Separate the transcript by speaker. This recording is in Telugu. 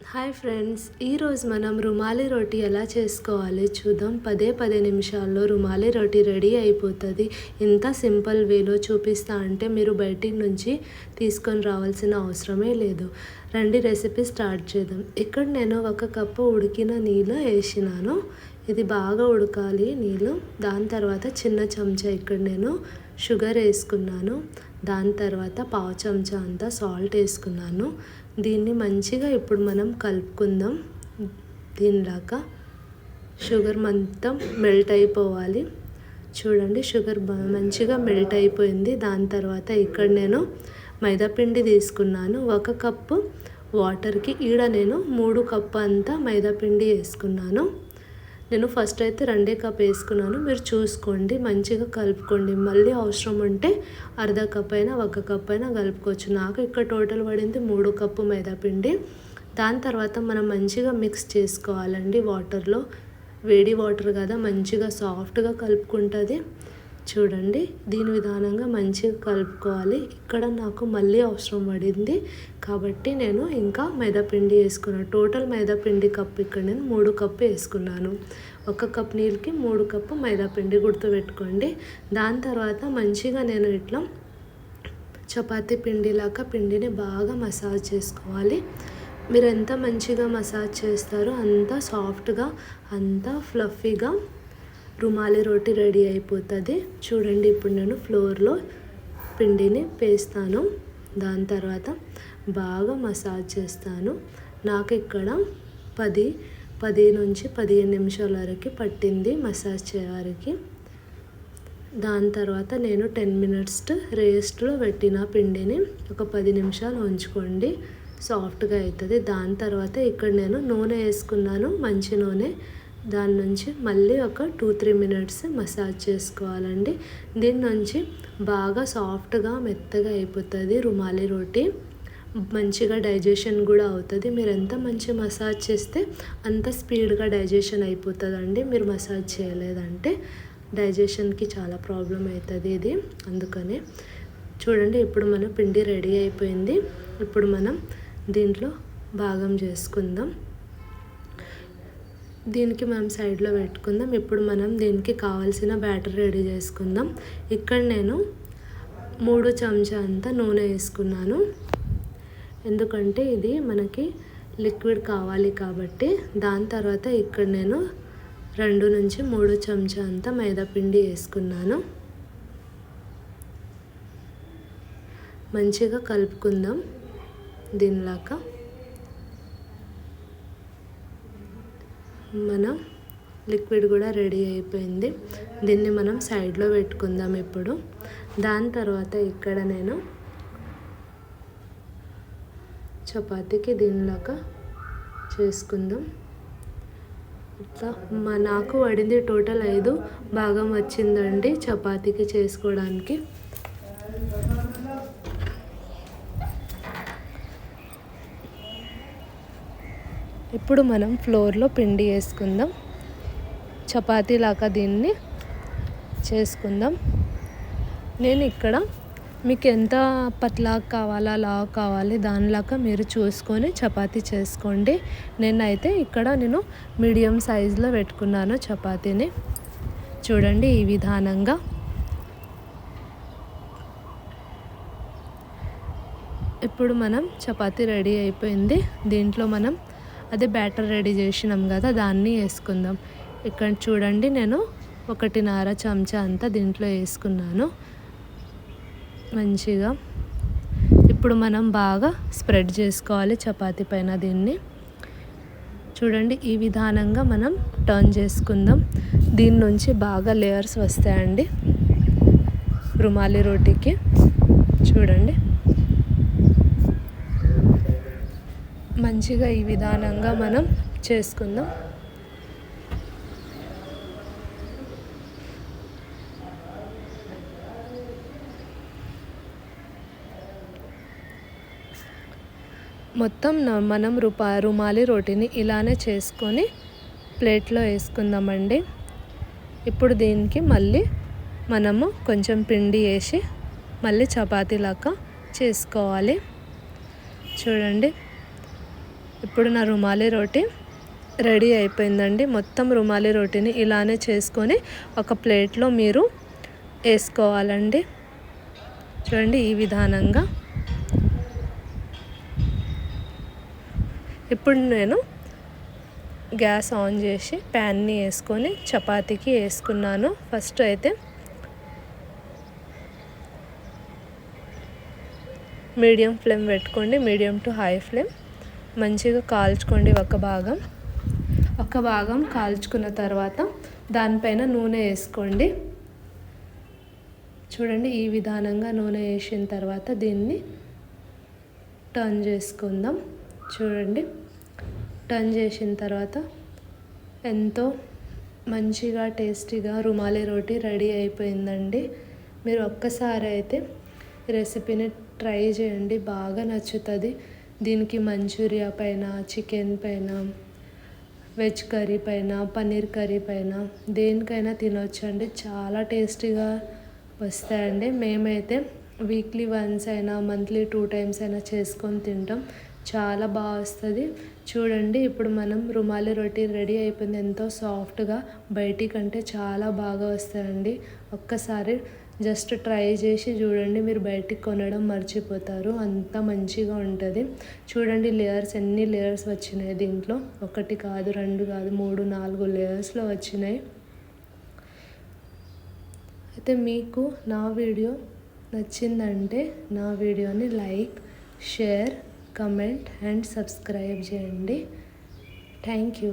Speaker 1: హాయ్ ఫ్రెండ్స్ ఈరోజు మనం రుమాలి రోటీ ఎలా చేసుకోవాలి చూద్దాం. పదే పదే నిమిషాల్లో రుమాలి రోటీ రెడీ అయిపోతుంది. ఇంత సింపుల్ వేలో చూపిస్తా అంటే మీరు బయటి నుంచి తీసుకొని రావాల్సిన అవసరమే లేదు. రండి రెసిపీ స్టార్ట్ చేద్దాం. ఇక్కడ నేను ఒక కప్పు ఉడికిన నీళ్ళు వేసినాను. ఇది బాగా ఉడకాలి నీళ్ళు. దాని తర్వాత చిన్న చెంచా ఇక్కడ నేను షుగర్ వేసుకున్నాను. దాని తర్వాత పావు చెంచా అంతా సాల్ట్ వేసుకున్నాను. దీన్ని మంచిగా ఇప్పుడు మనం కలుపుకుందాం. దీనిలాగా షుగర్ మొత్తం మెల్ట్ అయిపోవాలి. చూడండి షుగర్ మంచిగా మెల్ట్ అయిపోయింది. దాని తర్వాత ఇక్కడ నేను మైదాపిండి తీసుకున్నాను. ఒక కప్పు వాటర్కి ఈడ నేను మూడు కప్పు అంతా మైదాపిండి వేసుకున్నాను. నేను ఫస్ట్ అయితే రెండే కప్ వేసుకున్నాను. మీరు చూసుకోండి మంచిగా కలుపుకోండి. మళ్ళీ అవసరం ఉంటే అర్ధ కప్ అయినా ఒక కప్ అయినా కలుపుకోవచ్చు. నాకు ఇక్కడ టోటల్ పడింది మూడు కప్పు మైదాపిండి దాని తర్వాత మనం మంచిగా మిక్స్ చేసుకోవాలండి వాటర్లో వేడి వాటర్ కదా మంచిగా సాఫ్ట్గా కలుపుకుంటుంది. చూడండి దీని విధానంగా మంచిగా కలుపుకోవాలి. ఇక్కడ నాకు మళ్ళీ అవసరం పడింది. కాబట్టి నేను ఇంకా మైదాపిండి వేసుకున్నాను టోటల్ మైదాపిండి కప్ ఇక్కడ నేను మూడు కప్పు వేసుకున్నాను. ఒక కప్ నీళ్ళకి మూడు కప్పు మైదాపిండి గుర్తుపెట్టుకోండి. దాని తర్వాత మంచిగా నేను ఇట్లా చపాతీ పిండిలాగా పిండిని బాగా మసాజ్ చేసుకోవాలి. మీరు ఎంత మంచిగా మసాజ్ చేస్తారో అంత సాఫ్ట్గా అంత ఫ్లఫీగా రుమాలి రోటీ రెడీ అయిపోతుంది. చూడండి ఇప్పుడు నేను ఫ్లోర్లో పిండిని పేస్తాను. దాని తర్వాత బాగా మసాజ్ చేస్తాను. నాకు ఇక్కడ పది పది నుంచి పదిహేను నిమిషాల వరకు పట్టింది మసాజ్ చేయడానికి. దాని తర్వాత నేను టెన్ మినిట్స్ రేస్ట్లో పెట్టిన పిండిని ఒక పది నిమిషాలు ఉంచుకోండి. సాఫ్ట్గా అవుతుంది దాని తర్వాత ఇక్కడ నేను నూనె వేసుకున్నాను మంచి నూనె. దాని నుంచి మళ్ళీ ఒక టూ త్రీ మినిట్స్ మసాజ్ చేసుకోవాలండి. దీని నుంచి బాగా సాఫ్ట్గా మెత్తగా అయిపోతుంది రుమాలి రోటీ. మంచిగా డైజెషన్ కూడా అవుతుంది. మీరు ఎంత మంచి మసాజ్ చేస్తే అంత స్పీడ్గా డైజెషన్ అయిపోతుందండి. మీరు మసాజ్ చేయలేదంటే డైజెషన్కి చాలా ప్రాబ్లం అవుతుంది ఇది. అందుకనే చూడండి ఇప్పుడు మన పిండి రెడీ అయిపోయింది. ఇప్పుడు మనం దీంట్లో భాగం చేసుకుందాం. దీనికి మనం సైడ్లో పెట్టుకుందాం. ఇప్పుడు మనం దీనికి కావాల్సిన బ్యాటర్ రెడీ చేసుకుందాం. ఇక్కడ నేను మూడు చెంచా అంతా నూనె వేసుకున్నాను. ఎందుకంటే ఇది మనకి లిక్విడ్ కావాలి కాబట్టి. దాని తర్వాత ఇక్కడ నేను రెండు నుంచి మూడు చెంచా అంతా మైదాపిండి వేసుకున్నాను. మంచిగా కలుపుకుందాం దీనిలాగా. మన లిక్విడ్ కూడా రెడీ అయిపోయింది. దీన్ని మనం సైడ్లో పెట్టుకుందాం ఇప్పుడు. దాని తర్వాత ఇక్కడ నేను చపాతీకి దీనిలాగా చేసుకుందాం. ఇట్లా మా నాకు పడింది టోటల్ ఐదు. భాగం వచ్చిందండి చపాతీకి చేసుకోవడానికి. ఇప్పుడు మనం ఫ్లోర్లో పిండి వేసుకుందాం. చపాతీలాగా దీన్ని చేసుకుందాం. నేను ఇక్కడ మీకు ఎంత పతలాగా కావాలా లా కావాలి దానిలాగా మీరు చూసుకొని చపాతీ చేసుకోండి. నేనైతే ఇక్కడ నేను మీడియం సైజులో పెట్టుకున్నాను చపాతీని. చూడండి ఈ విధానంగా. ఇప్పుడు మనం చపాతీ రెడీ అయిపోయింది. దీంట్లో మనం అదే బ్యాటర్ రెడీ చేసినాం కదా దాన్ని వేసుకుందాం. ఇక్కడ చూడండి నేను ఒకటిన్నర చెంచా అంతా దీంట్లో వేసుకున్నాను. మంచిగా. ఇప్పుడు మనం బాగా స్ప్రెడ్ చేసుకోవాలి చపాతి పైన దీన్ని. చూడండి ఈ విధానంగా మనం టర్న్ చేసుకుందాం. దీని నుంచి బాగా లేయర్స్ వస్తాయండి. రుమాలి రోటీకి. చూడండి. మంచిగా ఈ విధానంగా మనం చేసుకుందాం. మొత్తం మనం రూపా రుమాలి రోటీని ఇలానే చేసుకొని ప్లేట్లో వేసుకుందామండి. ఇప్పుడు దీనికి మళ్ళీ మనము కొంచెం పిండి వేసి మళ్ళీ చపాతీలాగా చేసుకోవాలి. చూడండి. ఇప్పుడు నా రుమాలి రోటీ రెడీ అయిపోయిందండి. మొత్తం రుమాలి రోటీని ఇలానే చేసుకొని ఒక ప్లేట్లో మీరు వేసుకోవాలండి. చూడండి ఈ విధానంగా. ఇప్పుడు నేను గ్యాస్ ఆన్ చేసి ప్యాన్ని వేసుకొని చపాతీకి వేసుకున్నాను. ఫస్ట్ అయితే మీడియం ఫ్లేమ్ పెట్టుకోండి. Medium to high flame. మంచిగా కాల్చుకోండి ఒక భాగం. ఒక భాగం కాల్చుకున్న తర్వాత దానిపైన నూనె వేసుకోండి. చూడండి ఈ విధానంగా నూనె వేసిన తర్వాత దీన్ని టర్న్ చేసుకుందాం. చూడండి టర్న్ చేసిన తర్వాత ఎంతో మంచిగా టేస్టీగా రుమాలి రోటీ రెడీ అయిపోయిందండి. మీరు ఒక్కసారి అయితే రెసిపీని ట్రై చేయండి బాగా నచ్చుతుంది. దీనికి మంచూరియా పైన చికెన్ పైన వెజ్ కర్రీ పైన పన్నీర్ కర్రీ పైన దేనికైనా తినొచ్చండి. చాలా టేస్టీగా వస్తాయండి. మేమైతే వీక్లీ వన్స్ అయినా మంత్లీ టూ టైమ్స్ అయినా చేసుకొని తింటాం. చాలా బాగా వస్తుంది. చూడండి ఇప్పుడు మనం రుమాలి రొట్టి రెడీ అయిపోయింది. ఎంతో సాఫ్ట్గా బయటి కంటే చాలా బాగా వస్తాయండి. ఒక్కసారి జస్ట్ ట్రై చేసి చూడండి మీరు బయటికి కొనడం మర్చిపోతారు. అంత మంచిగా ఉంటుంది. చూడండి లేయర్స్ ఎన్ని లేయర్స్ వచ్చినాయి దీంట్లో. ఒకటి కాదు రెండు కాదు మూడు నాలుగు లేయర్స్లో వచ్చినాయి. అయితే మీకు నా వీడియో నచ్చిందంటే నా వీడియోని like share comment and subscribe చేయండి. Thank you.